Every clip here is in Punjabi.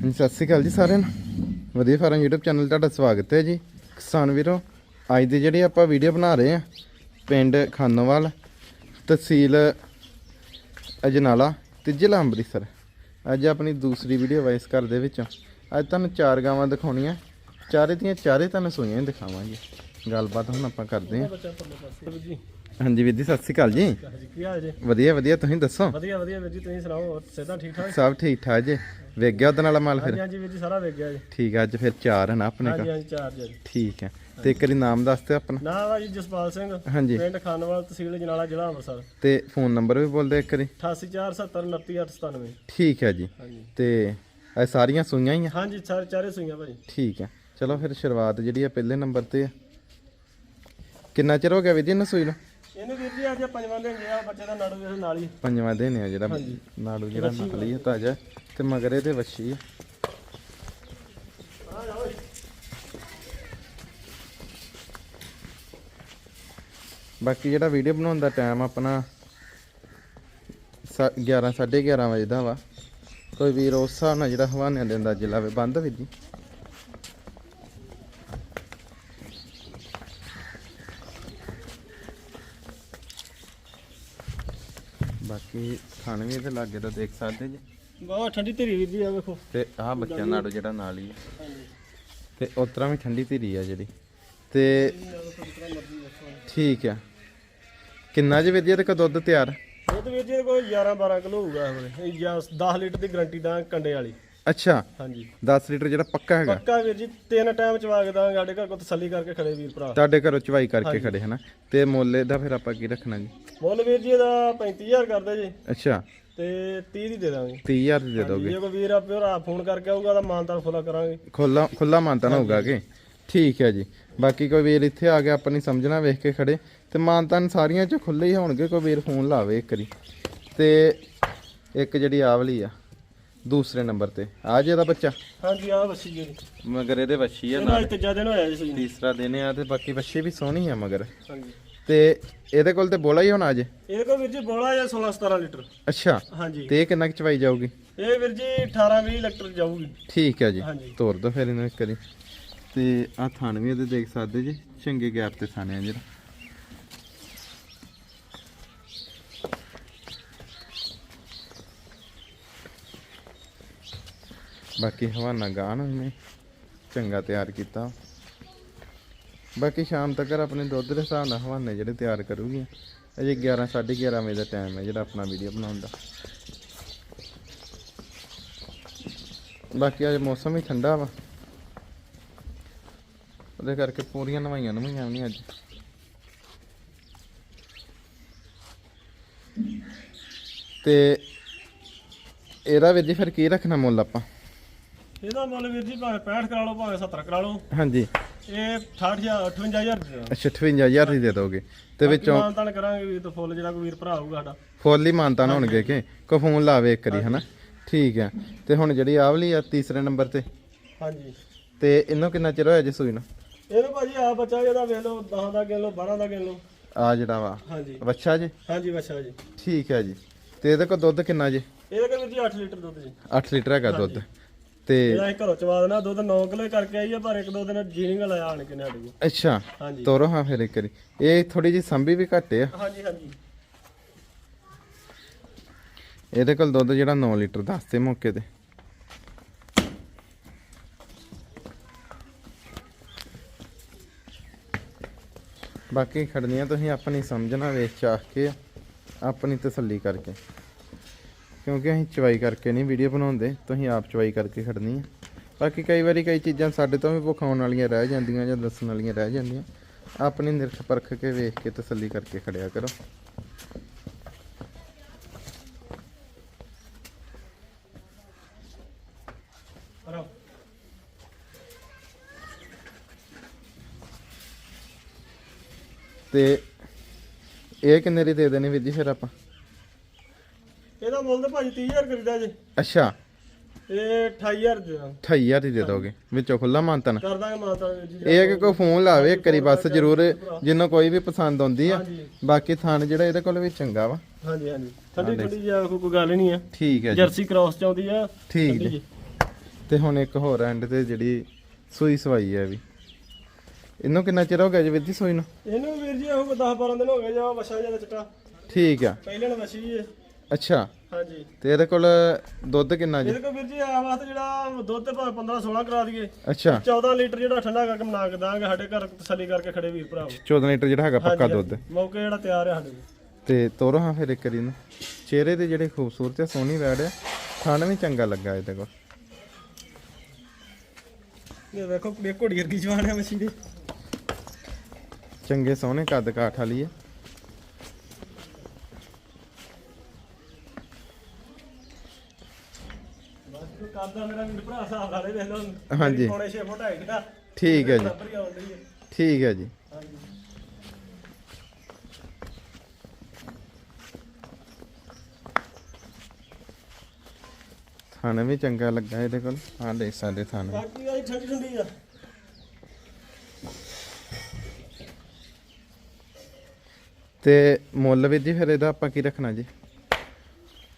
ਹਾਂਜੀ, ਸਤਿ ਸ਼੍ਰੀ ਅਕਾਲ ਜੀ ਸਾਰਿਆਂ ਨੂੰ। ਵਧੀਆ ਫਾਰਮ YouTube ਚੈਨਲ ਤੁਹਾਡਾ ਸਵਾਗਤ ਹੈ ਜੀ। ਕਿਸਾਨ ਵੀਰੋ ਅੱਜ ਦੀ ਜਿਹੜੀ ਆਪਾਂ ਵੀਡੀਓ ਬਣਾ ਰਹੇ ਆ ਪਿੰਡ ਖਾਨੋਵਾਲ ਤਹਿਸੀਲ ਅਜਨਾਲਾ ਤੇ ਜ਼ਿਲ੍ਹਾ ਅੰਮ੍ਰਿਤਸਰ। ਅੱਜ ਆਪਣੀ ਦੂਸਰੀ ਵੀਡੀਓ ਵਾਇਸ ਘਰ ਦੇ ਵਿੱਚੋਂ। ਅੱਜ ਤੁਹਾਨੂੰ ਚਾਰ ਗਾਵਾਂ ਦਿਖਾਉਣੀਆਂ। ਚਾਰੇ ਦੀਆਂ ਚਾਰੇ ਤੁਹਾਨੂੰ ਸੂਈਆਂ ਹੀ ਦਿਖਾਵਾਂਗੇ। ਗੱਲਬਾਤ ਹੁਣ ਆਪਾਂ ਕਰਦੇ ਹਾਂ। ਹਾਂਜੀ ਵੀਰ ਜੀ ਸਤਿ ਸ਼੍ਰੀ ਅਕਾਲ ਜੀ। ਹਾਂਜੀ ਕੀ ਹਾਲ ਜੀ? ਵਧੀਆ ਵਧੀਆ ਤੁਸੀਂ ਦੱਸੋ? ਵਧੀਆ ਵਧੀਆ ਵੀਰ ਜੀ ਤੁਸੀਂ ਸੁਣਾਓ ਹੋਰ ਸਿਹਤਾਂ ਠੀਕ ਠਾਕ? ਸਭ ਠੀਕ ਠਾਕ ਜੀ। ਵੇਖ ਗਿਆ ਉਹਦੇ ਨਾਲ ਮਾਲ ਫਿਰ? ਹਾਂਜੀ ਵੀਰ ਜੀ ਸਾਰਾ ਵੇਖ ਗਿਆ ਜੀ। ਠੀਕ ਆ ਅੱਜ ਫਿਰ ਚਾਰ ਹਨ ਆਪਣੇ ਹਾਂਜੀ ਕੋਲ ਹਾਂਜੀ ਚਾਰ ਜੀ ਠੀਕ ਹੈ। ਤੇ ਇੱਕ ਵਾਰੀ ਨਾਮ ਦੱਸ ਦਿਓ ਆਪਣਾ। ਨਾਮ ਵਾ ਜੀ ਜਸਪਾਲ ਸਿੰਘ ਹਾਂਜੀ। ਪਿੰਡ ਖਾਨਵਾਲ ਤਹਿਸੀਲ ਜਨਾਲਾ ਜ਼ਿਲ੍ਹਾ ਅੰਮ੍ਰਿਤਸਰ। ਤੇ ਫੋਨ ਨੰਬਰ ਵੀ ਬੋਲ ਦਿਓ ਇੱਕ ਵਾਰੀ। 8847799897 ਠੀਕ ਹੈ ਜੀ। ਹਾਂਜੀ। ਤੇ ਇਹ ਸਾਰੀਆਂ ਸੂਈਆਂ ਹੀ ਆ? ਹਾਂਜੀ ਸਾਰੇ ਚਾਰੇ ਸੂਈਆਂ ਭਾਜੀ। ਠੀਕ ਹੈ। ਚਲੋ ਫਿਰ ਸ਼ੁਰੂਆਤ ਜਿਹੜੀ ਆ ਪਹਿਲੇ ਨੰਬਰ ਤੇ ਆ। ਕਿੰਨਾ ਚਿਰ ਹੋ ਗਿਆ ਵੀਰ ਜੀ ਇਹਨੂੰ ਸੂਈ ਨੂੰ? ਇਹਨੂੰ ਵੀਰ ਜੀ ਅੱਜ ਪੰਜਵਾਂ ਦਿਨ ਗਿਆ ਬੱਚੇ ਦਾ ਨਾੜੂ ਦੇ ਨਾਲ ਹੀ। ਪੰਜਵਾਂ ਦਿਨ ਆ ਜਿਹੜਾ। ਨਾੜੂ ਜਿਹੜਾ ਨਕਲੀ ਆ। ਤਾਜ਼ਾ। ਤੇ ਮਗਰ ਇਹਦੇ ਵੱਛੀ ਬਾਕੀ ਜਿਹੜਾ ਵੀਡੀਓ ਬਣਾਉਣ ਦਾ ਟਾਈਮ ਆਪਣਾ 11 11:30 ਵਜੇ ਦਾ ਵਾ। ਕੋਈ ਵੀਰ ਉਸ ਹਿਸਾਬ ਨਾਲ ਜਿਹੜਾ ਹਵਾਨੇ ਦੇ ਅੰਦਾਜ਼ੇ ਲਾਵੇ। ਬੰਦ ਵੀਰ ਜੀ? ਬਾਕੀ ਖਾਣ ਵੀ ਇਹਦੇ ਲਾਗੇ ਤਾਂ ਦੇਖ ਸਕਦੇ ਜੀ। ਬਹੁਤ ਠੰਡੀ ਧੀਰੀ ਵੀਰ ਜੀ ਆ ਵੇਖੋ। ਤੇ ਆਹ ਬੱਚਿਆਂ ਨਾੜੋ ਜਿਹੜਾ ਨਾਲ ਹੀ ਹਾਂਜੀ। ਤੇ ਉਤਰਾ ਵੀ ਠੰਡੀ ਧੀਰੀ ਆ ਜਿਹੜੀ। ਤੇ ਠੀਕ ਆ। ਕਿੰਨਾ ਜੀ ਵਧੀਆ ਤੇ ਕਾ ਦੁੱਧ ਤਿਆਰ? ਤੇ ਵੀਰ ਜੀ ਕੋਈ 11 12 ਕਿਲੋ ਹੋਊਗਾ ਇਹ ਜਾਂ 10 ਲੀਟਰ ਦੀ ਗਰੰਟੀ ਦਾ ਕੰਡੇ ਵਾਲੀ। ਅੱਛਾ। ਹਾਂਜੀ। 10 ਲੀਟਰ ਜਿਹੜਾ ਪੱਕਾ ਹੈਗਾ। ਪੱਕਾ ਵੀਰ ਜੀ ਤਿੰਨ ਟਾਈਮ ਚਵਾ ਕੇ ਦਾਂਗੇ ਸਾਡੇ ਘਰ ਕੋ ਤਸੱਲੀ ਕਰਕੇ ਖੜੇ ਵੀਰ ਭਰਾ। ਤੁਹਾਡੇ ਘਰੋਂ ਚਵਾਈ ਕਰਕੇ ਖੜੇ ਹਨਾ? ਤੇ ਮੁੱਲ ਦਾ ਫਿਰ ਆਪਾਂ ਕੀ ਰੱਖਣਾ ਜੀ? ਮੁੱਲ ਵੀਰ ਜੀ ਇਹਦਾ 35000 ਕਰਦੇ ਜੀ। ਅੱਛਾ। ਤੇ 30 ਦੀ ਦੇ ਦਾਂਗੇ। 30000 ਦੀ ਦੇ ਦੋਗੇ। ਜੇ ਕੋਈ ਵੀਰ ਆਪੇ ਭਰਾ ਫੋਨ ਕਰਕੇ ਆਊਗਾ ਤਾਂ ਮਾਨਤਾਨ ਖੁੱਲਾ ਕਰਾਂਗੇ। ਖੁੱਲਾ ਖੁੱਲਾ ਮਾਨਤਾਨ ਹੋਊਗਾ ਕਿ ਠੀਕ ਹੈ ਜੀ। ਬਾਕੀ ਕੋਈ ਵੀਰ ਇੱਥੇ ਆ ਗਿਆ ਆਪਣੀ ਸਮਝਣਾ ਵੇਖ ਕੇ ਖੜੇ। ਤੇ ਮਾਨਤਾਨ ਸਾਰੀਆਂ ਚ ਖੁੱਲੇ ਹੀ ਹੋਣਗੇ ਕੋਈ ਵੀਰ ਫੋਨ ਲਾਵੇ ਇੱਕ ਵਾਰੀ। ਤੇ ਇੱਕ ਜਿਹੜੀ ਆਵਲੀ ਆ। ਦੂਸਰੇ ਨੰਬਰ ਤੇ। ਆ ਜੇ ਦਾ ਬੱਚਾ। ਹਾਂਜੀ ਆਹ ਬੱਸੀ ਜੀ। ਮਗਰ ਇਹਦੇ ਵੱਛੀ ਆ ਇਹਨਾਂ ਅੱਜ ਤੀਜਾ ਦਿਨ ਹੋਇਆ ਜੀ ਸੂਈ। ਤੀਸਰਾ ਦਿਨ ਆ ਤੇ ਬਾਕੀ ਵੱਛੀ ਵੀ ਸੋਹਣੀ ਆ ਮਗਰ। ਹਾਂਜੀ। ਤੇ ਇਹਦੇ ਕੋਲ ਤੇ ਬੋਲਾ ਹੀ ਹੋਣਾ ਅੱਜ? ਇਹਦੇ ਕੋਲ ਵੀਰ ਜੀ ਬੋਲਾ ਜਾਂ 16 17 ਲੀਟਰ। ਅੱਛਾ। ਹਾਂਜੀ। ਤੇ ਇਹ ਕਿੰਨਾ ਕੁ ਚਵਾਈ ਜਾਊਗੀ? ਇਹ ਵੀਰ ਜੀ 18 20 ਲੀਟਰ ਜਾਊਗੀ। ਠੀਕ ਹੈ ਜੀ। ਹਾਂਜੀ। ਤੋਰ ਦੋ ਫਿਰ ਇਹਨੂੰ ਇੱਕ ਵਾਰੀ। ਤੇ ਆ ਥਣ ਵੀ ਇਹਦੇ ਦੇਖ ਸਕਦੇ ਜੀ। ਚੰਗੇ ਗੈਪ ਤੇ ਥਾਣੇ ਆ ਜਿਹੜਾ। ਬਾਕੀ ਹਵਾਨਾ ਗਾਣ ਉਹਨੇ ਚੰਗਾ ਤਿਆਰ ਕੀਤਾ। ਬਾਕੀ ਸ਼ਾਮ ਤੱਕ ਆਪਣੇ ਦੁੱਧ ਦੇ ਹਿਸਾਬ ਨਾਲ ਹਵਾਨੇ ਜਿਹੜੇ ਤਿਆਰ ਕਰੂਗੀ। ਅਜੇ 11 11:30 ਵਜੇ ਦਾ ਟਾਈਮ ਹੈ ਜਿਹੜਾ ਆਪਣਾ ਵੀਡੀਓ ਬਣਾਉਣ ਦਾ। ਬਾਕੀ ਅੱਜ ਮੌਸਮ ਵੀ ਠੰਡਾ ਵਾ। ਉਹਦੇ ਕਰਕੇ ਪੂਰੀਆਂ ਨਵਾਈਆਂ ਨਵਾਈਆਂ ਨਹੀਂ ਅੱਜ। ਤੇ ਇਹਦਾ ਵੀਰ ਜੀ ਫਿਰ ਕੀ ਰੱਖਣਾ ਮੁੱਲ ਆਪਾਂ? ਇਹਦਾ ਮੁੱਲ ਵੀਰ ਜੀ ਭਾਵੇਂ 65 ਕਰਾ ਲਓ ਭਾਵੇਂ 70 ਕਰਾ ਲਓ। ਹਾਂਜੀ। ਇਹ 68000 58000 ਦੇ ਅੱਛਾ 58000 ਦੀ ਦੇ ਦੋਗੇ। ਤੇ ਵਿੱਚੋਂ ਮਾਨਤਾਨ ਕਰਾਂਗੇ ਵੀਰ ਤੋਂ ਫੁੱਲ ਜਿਹੜਾ ਕੋਈ ਵੀਰ ਭਰਾ ਆਊਗਾ ਸਾਡਾ। ਫੁੱਲ ਹੀ ਮਾਨਤਾ ਨਾ ਹੋਣਗੇ ਕਿ? ਕੋ ਫੋਨ ਲਾਵੇ ਇੱਕ ਵਾਰੀ ਹਨਾ? ਠੀਕ ਹੈ। ਤੇ ਹੁਣ ਜਿਹੜੀ ਆਵਲੀ ਆ ਤੀਸਰੇ ਨੰਬਰ ਤੇ? ਹਾਂਜੀ। ਤੇ ਇਹਨੂੰ ਕਿੰਨਾ ਚਿਰ ਹੋਇਆ ਜੀ ਸੂਈ ਨੂੰ? ਇਹਨੂੰ ਭਾਜੀ ਆ ਬੱਚਾ ਜਿਹਦਾ ਵੇਖ ਲਓ 10 ਦਾ ਗਿਣ ਲਓ 12 ਦਾ ਗਿਣ ਲਓ। ਆ ਜਿਹੜਾ ਵਾ। ਹਾਂਜੀ। ਬੱਚਾ ਜੀ? ਹਾਂਜੀ ਬੱਚਾ ਜੀ। ਠੀਕ ਹੈ ਜੀ। ਤੇ ਇਹਦੇ ਕੋਲ ਦੁੱਧ ਕਿੰਨਾ ਜੀ? ਇਹਦੇ ਕੋਲ ਵੀਰ ਜੀ 8 ਲੀਟਰ ਦੁੱਧ ਜੀ। 8 ਲੀਟਰ ਹੈਗਾ ਦੁੱਧ। ਤੇ ਅਸੀਂ ਘਰੋਂ ਚਵਾ ਦੇਣਾ ਦੁੱਧ 9 ਕਿਲੋ ਕਰਕੇ ਆਈ ਆ ਪਰ ਇੱਕ ਦੋ ਦਿਨ ਜੀ ਨਹੀਂ ਲਾਇਆ ਆਣ ਕੇ ਨੇ। ਸਾਡੇ ਕੋਲ ਅੱਛਾ ਹਾਂਜੀ। ਤੋਰੋ ਹਾਂ ਫਿਰ ਇੱਕ ਵਾਰੀ। ਇਹ ਥੋੜੀ ਜੀ ਸੰਭੀ ਵੀ ਘੱਟ ਆ। ਹਾਂਜੀ ਹਾਂਜੀ। ਇਹਦੇ ਕੋਲ ਦੁੱਧ ਜਿਹੜਾ 9 ਲੀਟਰ ਦੱਸਦੇ ਮੌਕੇ ਤੇ। ਬਾਕੀ ਖੜਨੀਆਂ ਤੁਸੀਂ ਆਪਣੀ ਸਮਝਣਾ ਵੇਖ ਚਾਖ ਕੇ ਆਪਣੀ ਤਸੱਲੀ ਕਰਕੇ। ਕਿਉਂਕਿ ਅਸੀਂ ਚਵਾਈ ਕਰਕੇ ਨਹੀਂ ਵੀਡੀਓ ਬਣਾਉਂਦੇ ਤੁਸੀਂ ਆਪ ਚਵਾਈ ਕਰਕੇ ਖੜਨੀ ਹੈ ਬਾਕੀ ਕਈ ਵਾਰੀ ਕਈ ਚੀਜ਼ਾਂ ਸਾਡੇ ਤੋਂ ਵੀ ਵਿਖਾਉਣ ਵਾਲੀਆਂ ਰਹਿ ਜਾਂਦੀਆਂ ਜਾਂ ਦੱਸਣ ਵਾਲੀਆਂ ਰਹਿ ਜਾਂਦੀਆਂ। ਆਪਣੀ ਨਿਰਖ ਪਰਖ ਕੇ ਵੇਖ ਕੇ ਤਸੱਲੀ ਕਰਕੇ ਖੜਿਆ ਕਰੋ। ਕਰੋ। ਤੇ ਇਹ ਕਿੰਨੇ ਦੀ ਦੇ ਦੇਣੀ ਵੀਰ ਜੀ ਫਿਰ ਆਪਾਂ? ਇਹਦਾ ਮੁੱਲ ਤਾਂ ਭਾਜੀ 30000 ਕਰੀਦਾ ਜੀ। ਅੱਛਾ। ਇਹ 28000 ਦੇ। ਦਾਂਗੇ 28000 ਦੀ ਦੇ ਦੋਗੇ। ਵਿੱਚੋਂ ਖੁੱਲਾ ਮਾਨਤਨ। ਕਰ ਦਾਂਗੇ ਮਾਤਾ ਜੀ ਇਹ ਹੈ ਕਿ ਕੋਈ ਫੋਨ ਲਾਵੇ ਇੱਕ ਵਾਰੀ ਬਸ ਜ਼ਰੂਰ ਜਿੰਨੂੰ ਕੋਈ ਵੀ ਪਸੰਦ ਆਉਂਦੀ ਆ। ਹਾਂਜੀ। ਬਾਕੀ ਥਾਨ ਜਿਹੜਾ ਇਹਦੇ ਕੋਲ ਵੀ ਚੰਗਾ ਵਾ। ਹਾਂਜੀ ਹਾਂਜੀ। ਠੰਡੀ ਠੰਡੀ ਜਿਹਾ ਕੋਈ ਗੱਲ ਨਹੀਂ ਆ। ਠੀਕ ਹੈ ਜੀ। ਜਰਸੀ ਕ੍ਰਾਸ ਚ ਆਉਂਦੀ ਆ। ਠੀਕ ਠੰਡੀ ਜੀ। ਜੀ। ਤੇ ਹੁਣ ਇੱਕ ਹੋਰ ਐਂਡ ਤੇ ਜਿਹੜੀ ਸੂਈ ਸਵਾਈ ਹੈ ਵੀ। ਇਹਨੂੰ ਕਿੰਨਾ ਚਿਰ ਹੋ ਗਿਆ ਜੀ ਜੀ ਸੂਈ ਨੂੰ? ਇਹਨੂੰ ਵੀਰ ਜੀ ਉਹ 10 12 ਦਿਨ ਹੋ ਗਏ ਜਾ ਵਛਾ ਜ਼ਿਆਦਾ ਚਟਾ। ਠੀਕ ਆ। ਪਹਿਲੇ ਨਾਲ ਵਛੀ ਹੈ ਅੱਛਾ। ਹਾਂਜੀ। ਤੇ ਇਹਦੇ ਕੋਲ ਦੁੱਧ ਕਿੰਨਾ ਜੀ? ਇਹਦੇ ਕੋ ਵੀਰ ਜੀ ਆ ਵਾਸਤੇ ਜਿਹੜਾ ਦੁੱਧ ਤੇ ਭਾਵੇਂ 15 16 ਕਰਾ ਦਈਏ। ਅੱਛਾ। 14 ਲੀਟਰ ਜਿਹੜਾ ਠੰਡਾ ਕਰਕੇ ਬਣਾ ਕੇ ਦਾਂਗੇ ਸਾਡੇ ਘਰ ਤਸੱਲੀ ਕਰਕੇ ਖੜੇ ਵੀਰ ਭਰਾਵੋ 14 ਲੀਟਰ ਜਿਹੜਾ ਹੈਗਾ ਪੱਕਾ ਦੁੱਧ। ਮੌਕੇ ਜਿਹੜਾ ਤਿਆਰ ਹੈ ਸਾਡੇ ਕੋਲ। ਤੇ ਤੋਰੋ ਹਾਂ ਫਿਰ ਇੱਕ ਵਾਰੀ ਨੂੰ ਚਿਹਰੇ ਤੇ ਜਿਹੜੇ ਖੂਬਸੂਰਤ ਤੇ ਸੋਹਣੀ ਵੈੜ ਆ ਖਾਣ ਵੀ ਚੰਗਾ ਲੱਗਾ ਇਹਦੇ ਕੋਲ। ਇਹ ਵੇਖੋ ਕੁੜੀ ਘੋੜੀ ਵਰਗੀ ਜਵਾਨ ਹੈ ਮੱਛੀ ਦੀ ਚੰਗੇ ਸੋਹਣੇ ਕੱਦ ਕਾਠ ਵਾਲੀ ਹੈ ਬਸ ਕਰਦਾ ਮੇਰਾ ਵੀਰ ਭਰਾ ਹਿਸਾਬ ਨਾਲੇ ਵੇਖ ਲਓ ਹਾਂਜੀ। ਪੌਣੇ 6 ਫੁੱਟ ਹਾਈਟ ਦਾ ਠੀਕ ਹੈ ਜੀ। ਬਰਾਬਰ ਹੀ ਹੈ। ਠੀਕ ਹੈ ਜੀ। ਹਾਂਜੀ। ਥਾਣਾ ਵੀ ਚੰਗਾ ਲੱਗਾ ਇਹਦੇ ਕੋਲ। ਆਹ ਦੇਖ ਸਾਡੇ ਥਾਣੇ ਬਾਕੀ ਆ ਠੰਡੀ ਠੰਡੀ ਆ। ਤੇ ਮੁੱਲ ਵੀ ਜੀ ਫਿਰ ਇਹਦਾ ਆਪਾਂ ਕੀ ਰੱਖਣਾ ਜੀ?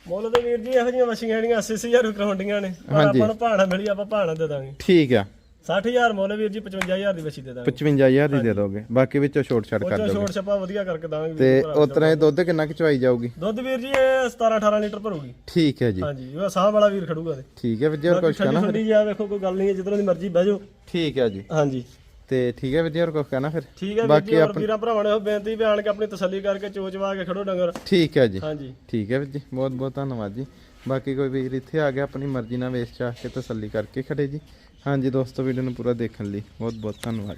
ਮੁੱਲ ਦੇ ਵੀਰ ਜੀ ਇਹੋ ਜਿਹੀਆਂ ਮੱਛੀਆਂ ਜਿਹੜੀਆਂ 80000 ਰੁਪਏ ਕਰਾਉਂਦੀਆਂ ਨੇ ਪਰ ਹਾਂਜੀ। ਆਪਾਂ ਨੂੰ ਭਾਣਾ ਮਿਲੀ ਆਪਾਂ ਭਾਣਾ ਦੇ ਦਾਂਗੇ। ਠੀਕ ਆ। 60000 ਮੁੱਲ ਵੀਰ ਜੀ 55000 ਦੀ ਮੱਛੀ ਦੇ ਦਾਂਗੇ। 55000 ਦੀ ਦੇ ਦੋਗੇ। ਬਾਕੀ ਵਿੱਚੋਂ ਛੋਟ ਉਹ ਕਰ ਚੋਂ ਦੋਗੇ। ਛੋਟ ਛਪਾ ਵਧੀਆ ਕਰਕੇ ਦਾਂਗੇ ਤੇ ਵੀਰ ਭਰਾ। ਉਤਰਾ ਇਹ ਦੁੱਧ ਕਿੰਨਾ ਕੁ ਚਵਾਈ ਜਾਊਗੀ? ਦੁੱਧ ਵੀਰ ਜੀ ਇਹ 17 18 ਲੀਟਰ ਭਰੂਗੀ। ਠੀਕ ਹੈ ਜੀ। ਹਾਂਜੀ ਉਹ ਸਾਹ ਵਾਲਾ ਵੀਰ ਖੜੂਗਾ ਤੇ। ਠੀਕ ਹੈ ਵੀਰ ਜੀ ਹੋਰ ਕੁਝ ਠੰਡੀ ਕਹਿਣਾ ਠੰਡੀ ਜਾ ਵੇਖੋ ਕੋਈ ਗੱਲ ਨਹੀਂ ਹੈ ਜਿੱਧਰੋਂ ਦੀ ਮਰਜ਼ੀ ਬਹਿ ਜਾਓ। ਠੀਕ ਹੈ ਜੀ। ਹਾਂਜੀ। ਤੇ ਠੀਕ ਹੈ ਵੀਰ ਜੀ ਹੋਰ ਕੁਝ ਕਹਿਣਾ ਫਿਰ? ਠੀਕ ਹੈ ਬਾਕੀ ਆਪਣ- ਵੀਰਾਂ ਭਰਾਵਾਂ ਨੇ ਉਹ ਬੇਨਤੀ ਵੀ ਆਣ ਕੇ ਆਪਣੀ ਤਸੱਲੀ ਕਰਕੇ ਚੋਚਵਾ ਕੇ ਖੜੋ ਡੰਗਰ। ਠੀਕ ਹੈ ਜੀ। ਹਾਂਜੀ। ਠੀਕ ਹੈ ਵੀਰ ਜੀ ਬਹੁਤ ਬਹੁਤ ਧੰਨਵਾਦ ਜੀ। ਬਾਕੀ ਕੋਈ ਵੀਰ ਇੱਥੇ ਆ ਗਿਆ ਆਪਣੀ ਮਰਜ਼ੀ ਨਾਲ ਵੇਚ ਚਾਹ ਕੇ ਤਸੱਲੀ ਕਰਕੇ ਖੜੇ ਜੀ। ਹਾਂਜੀ ਦੋਸਤੋ ਵੀਡੀਓ ਨੂੰ ਪੂਰਾ ਦੇਖਣ ਲਈ ਬਹੁਤ ਬਹੁਤ ਧੰਨਵਾਦ।